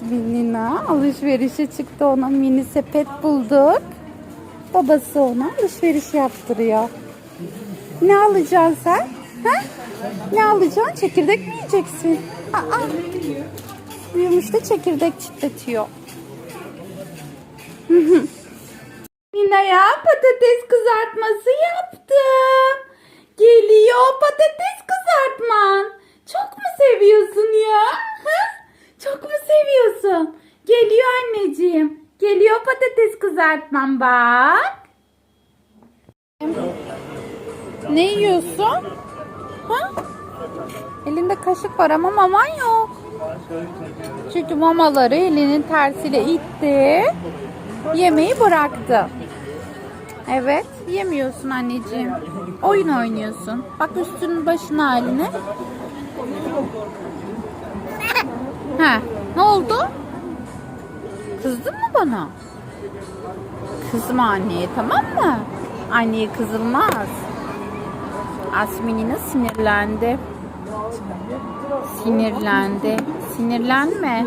Asminina alışverişe çıktı ona mini sepet bulduk. Babası ona alışveriş yaptırıyor. Ne alacaksın sen? Ha? Ne alacaksın? Çekirdek mi yiyeceksin? Aa, büyümüş de çekirdek çitletiyor. Mina'ya patates kızartması yaptım. Geliyor patates seviyorsun? Geliyor anneciğim. Geliyor patates kızartman bak. Ne yiyorsun? Ha? Elinde kaşık var ama maman yok. Çünkü mamaları elinin tersiyle itti. Yemeği bıraktı. Evet, yemiyorsun anneciğim. Oyun oynuyorsun. Bak üstünün başın haline. Ha, ne oldu? Kızdın mı bana? Kızma anneye tamam mı? Anneye kızılmaz. Asminina sinirlendi. Sinirlendi. Sinirlenme.